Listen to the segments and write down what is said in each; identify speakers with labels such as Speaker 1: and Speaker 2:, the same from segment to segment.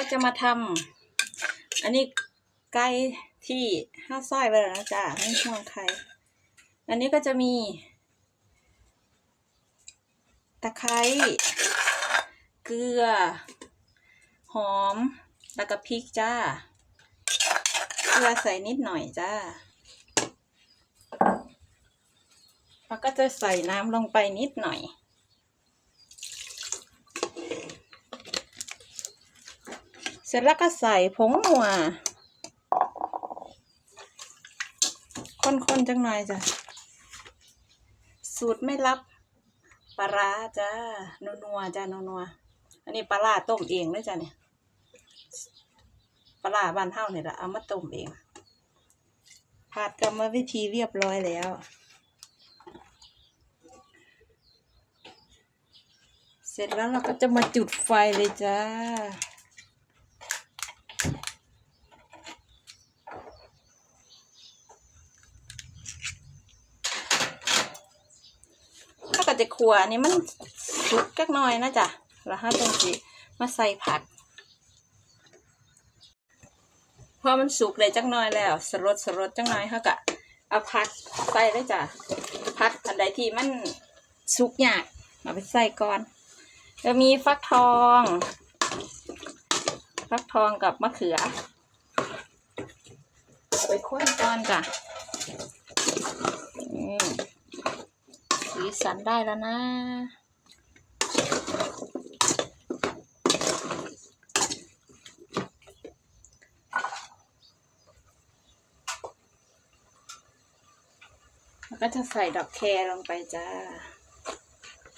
Speaker 1: ก็จะมาทำอันนี้ไก่ที่ห้าส้อยไปแล้วนะจ๊ะไม่ห่วงใคร อันนี้ก็จะมี ตะไคร้เกลือ หอม แล้วก็พริกจ้า เกลือใส่นิดหน่อยจ้าแล้วก็จะใส่น้ำลงไปนิดหน่อย เสร็จแล้วก็ใส่ผงหัวคนๆจังหน่อยจ้ะ สูตรไม่ลับปลาราจ้านัวๆจ้านัวๆอันนี้ปลาราต้มเองเลยจ้ะเนี่ยปลาราบ้านเฮาเนี่ยละเอามาต้มเองผัดกรรมวิธีเรียบร้อยแล้ว เสร็จแล้วเราก็จะมาจุดไฟเลยจ้า จะขัวอันนี้มันสุกจักน่อยนะจ๊ะแล้วห้าจังสิมาใส่ผักพอมันสุกเลยจักน่อยแล้วสรดสรดจักน่อยเขาก็เอาผักใส่เลยจ้ะผักอันใดที่มันสุกยากเอาไปใส่ก่อนจะมีฟักทองฟักทองกับมะเขือไปข้นก่อนจ้ะอืม สีสันได้แล้วนะ แล้วก็จะใส่ดอกแครลงไปจ้า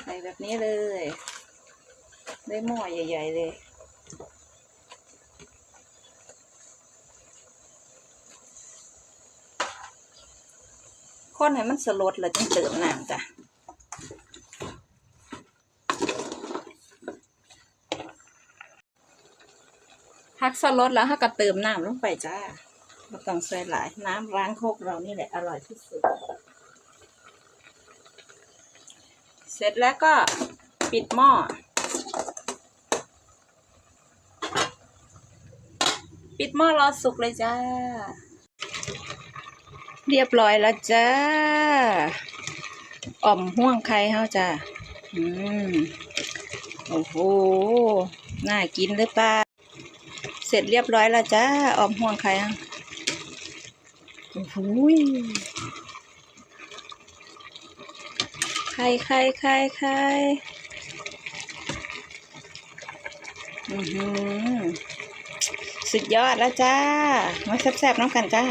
Speaker 1: ใส่แบบนี้เลย ได้หม้อใหญ่ๆเลยคนให้มันสลดแล้วจึงเติมน้ำจ้ะ พักสลดแล้วถ้าก็เติมน้ำลงไปจ้าไม่ต้องใส่หลาย น้ำล้างโคกเรานี่แหละอร่อยที่สุด เสร็จแล้วก็ปิดหม้อ ปิดหม้อรอสุกเลยจ้า เรียบร้อยแล้วจ้า อ่อมห่วงไข่เฮาจ้า อืม โอ้โห น่ากินหรือเปล่า เสร็จเรียบร้อยแล้วจ้าอ่อมห่วงไข่เฮาโอ้โหยไข่ไข่ไข่ไข่อือหือสุดยอดแล้วจ้า มาแซ่บๆน้ำกันจ้า